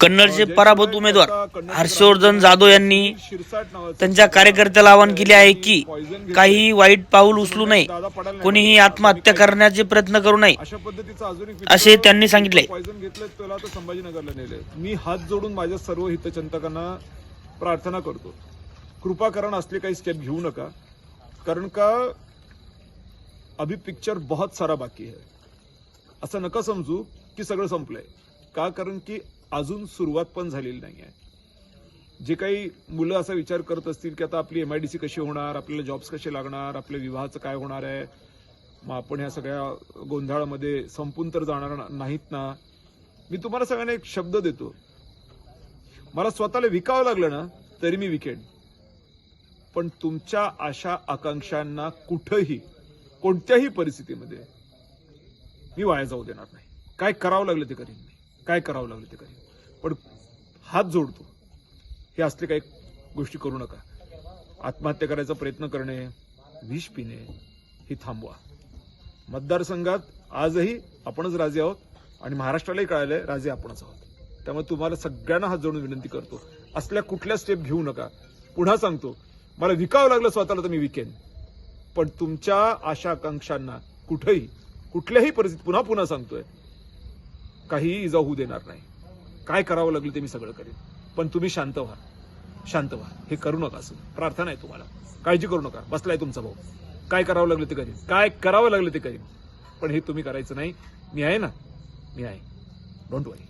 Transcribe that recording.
कन्नडचे पराभूत उमेदवार हर्षवर्धन जाधव यांनी त्यांच्या कार्यकर्त्याला आवाहन केले आहे की काही वाईट पाऊल उचलू नये. कोणीही आत्महत्या करण्याचे प्रयत्न करू नये अशा असे त्यांनी सांगितले. त्याला तर संभाजीनगरला नेले मी हात जोडून माझ्या सर्व हितचिंतकांना प्रार्थना करतो. कृपा करण असले काही स्टेप घेऊ नका. कारण का अभी पिक्चर बहुत सारा बाकी है. असं नका समजू की सगळं संपलंय. का? कारण की अजून सुरुवात पण झालेली नाही आहे जे काही मुलं असा विचार करत असतील की आता आपली सी कशी होणार आपल्याला जॉब्स कसे लागणार आपल्या विवाहाचं काय होणार आहे मग आपण ह्या सगळ्या गोंधळामध्ये संपून तर जाणार नाहीत ना. मी तुम्हाला सगळ्यांना एक शब्द देतो. मला स्वतःला विकावं लागलं ना तरी मी विकेन. पण तुमच्या आशा आकांक्षांना कुठंही कोणत्याही परिस्थितीमध्ये मी वाया जाऊ देणार नाही. काय करावं लागलं ते करीन मी. काय करावं लागलं ते काही पण हात जोडतो. हे असले काही गोष्टी करू नका. आत्महत्या करायचा प्रयत्न करणे विष पिणे हे थांबवा. मतदारसंघात आजही आपणच राजे आहोत आणि महाराष्ट्रालाही कळालंय राजे आपणच आहोत. त्यामुळे तुम्हाला सगळ्यांना हात जोडून विनंती करतो. असल्या कुठल्या स्टेप घेऊ नका. पुन्हा सांगतो मला विकावं लागलं स्वतःला तर मी विकेन. पण तुमच्या आशा आकांक्षांना कुठेही कुठल्याही परिस्थितीत पुन्हा पुन्हा सांगतोय काहीही इजा होऊ देणार नाही. काय करावं लागलं ते मी सगळं करेन. पण तुम्ही शांत व्हा. शांत व्हा. हे करू नका असं. प्रार्थना आहे तुम्हाला. काळजी करू नका. बसलाय तुमचा भाऊ. काय करावं लागलं ते करीन. काय करावं लागलं ते करीन. पण हे तुम्ही करायचं नाही. मी आहे ना. मी आहे डोंट वरी